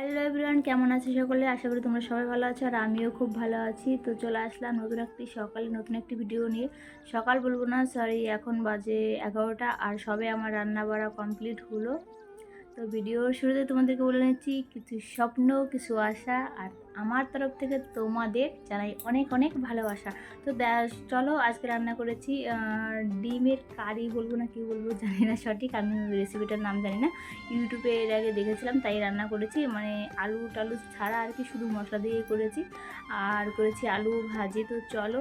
Hello everyone কেমন আছে সকলে? আশা করি তোমরা সবাই ভালো আছো আর আমিও খুব ভালো আছি। তো চলে আসলাম নতুন একটি, সকালে নতুন একটি ভিডিও নিয়ে। সকাল বলব না সরি এখন বাজে এগারোটা আর সবে আমার রান্না বাড়া কমপ্লিট হলো। তো ভিডিওর শুরুতে তোমাদেরকে বলে নিচ্ছি, কিছু স্বপ্ন, কিছু আশা আর আমার তরফ থেকে তোমাদের জানাই অনেক অনেক ভালোবাসা। তো চলো আজকে রান্না করেছি ডিমের কারি বলব না কি বলব জানি না সঠিক, আমি রেসিপিটার নাম জানি না। ইউটিউবে এর আগে দেখেছিলাম, তাই রান্না করেছি মানে আলু টালু ছাড়া আর কি শুধু মশলা দিয়ে করেছি। আর করেছি আলু ভাজি, তো চলো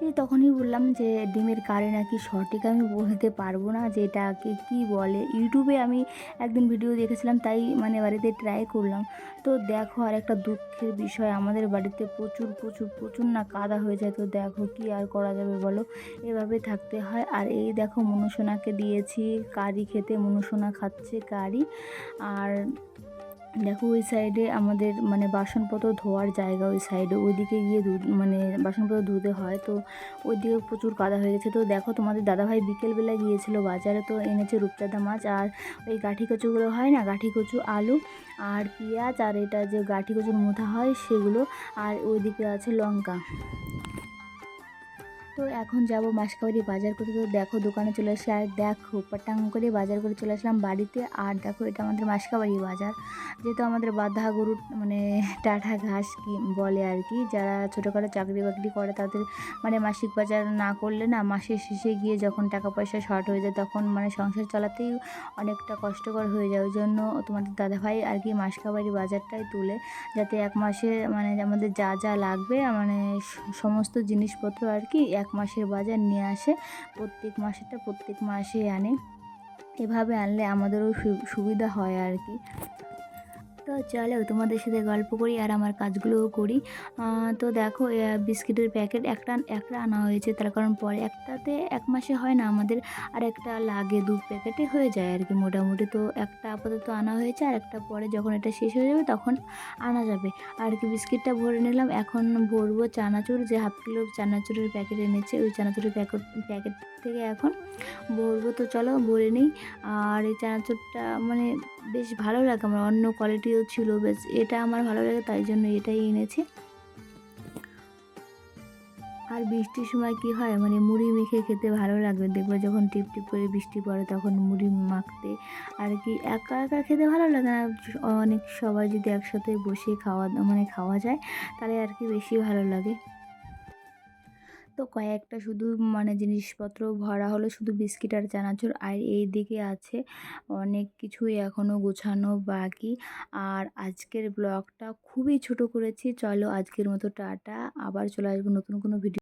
এই তখনই বললাম যে, ডিমের কারে নাকি সঠিক আমি বলতে পারব না যে এটাকে কী বলে। ইউটিউবে আমি একদিন ভিডিও দেখেছিলাম, তাই মানে বাড়িতে ট্রাই করলাম। তো দেখো আর একটা দুঃখের বিষয়, আমাদের বাড়িতে প্রচুর প্রচুর প্রচুর না কাদা হয়ে যায়। তো দেখো কি আর করা যাবে বলো? এভাবে থাকতে হয়। আর এই দেখো মনুসোনাকে দিয়েছি, কারি খেতে মনুসোনা খাচ্ছে কারি। আর দেখো, ওই সাইডে আমাদের মানে বাসনপত্র ধোয়ার জায়গা ওই সাইডে ওইদিকে গিয়ে মানে বাসনপত্র ধুতে হয়। তো ওইদিকে প্রচুর কাদা হয়ে গেছে। তো দেখো, তোমাদের দাদাভাই বিকেলবেলা গিয়েছিল বাজারে। তো এনেছে রূপচাঁদা মাছ আর ওই গাঠি কচুগুলো হয় না? গাঠি কচু, আলু আর পেঁয়াজ আর এটা যে গাঠি কচুর মোথা হয় সেগুলো। আর ওইদিকে আছে লঙ্কা। তো এখন যাব মাসকাবাড়ি বাজার করতে। তো দেখো দোকানে চলে এসে আর দেখো, পাটাং করে বাজার করে চলে আসলাম বাড়িতে। আর দেখো, এটা আমাদের মাসকাবাড়ি বাজার। যেহেতু আমাদের বাধা গরুর মানে টাটা ঘাস কি বলে আর কি, যারা ছোটোখাটো চাকরি বাকরি করে তাদের মানে মাসিক বাজার না করলে না, মাসের শেষে গিয়ে যখন টাকা পয়সা শর্ট হয়ে যায়, তখন মানে সংসার চালাতেই অনেকটা কষ্টকর হয়ে যায়। ওই জন্য তোমাদের দাদাভাই আর কি মাসকাবাড়ি বাজারটাই তুলে, যাতে এক মাসে মানে আমাদের যা যা লাগবে মানে সমস্ত জিনিসপত্র আর কি এক মাসের বাজার নিয়ে আসে, প্রত্যেক মাসেটা প্রত্যেক মাসে আনে। এভাবে আনলে আমাদেরও সুবিধা হয় আর কি। তো চলো তোমাদের সাথে গল্প করি আর আমার কাজগুলোও করি। তো দেখো বিস্কিটের প্যাকেট একটা একটা আনা হয়েছে। তার কারণ পরে একটাতে এক মাসে হয় না, আমাদের আর একটা লাগে, দু প্যাকেটে হয়ে যায় আর কি মোটামুটি। তো একটা আপাতত আনা হয়েছে আর একটা পরে যখন এটা শেষ হয়ে যাবে তখন আনা যাবে। আর কি বিস্কিটটা ভরে নিলাম, এখন ভরবো চানাচুর, যে হাফ কিলো চানাচুরের প্যাকেট এনেছে, ওই চানাচুরের প্যাকেট প্যাকেট থেকে এখন ভরবো। তো চলো ভরে নিই, আর এই চানাচুরটা মানে বেশ ভালো লাগে আমার, অন্য কোয়ালিটিও ছিল, বেশ এটা আমার ভালো লাগে, তাই জন্য এটাই এনেছি। আর বৃষ্টির সময় কি হয় মানে মুড়ি মেখে খেতে ভালো লাগবে, দেখবে যখন টিপ টিপ করে বৃষ্টি পড়ে তখন মুড়ি মাখতে। আর কি একা একা খেতে ভালো লাগে না, অনেক সবাই যদি একসাথে বসে খাওয়া মানে খাওয়া যায়, তাহলে আর কি বেশি ভালো লাগে। তো কয়েকটা শুধু মানে জিনিসপত্র ভরা হলো, শুধু বিস্কিট আর চানাচুর। আর এই দিকে আছে অনেক কিছুই এখনও গোছানো বাকি। আর আজকের ব্লগটা খুবই ছোট করেছি। চলো আজকের মতো টাটা। আবার চলে আসব নতুন কোনো ভিডিও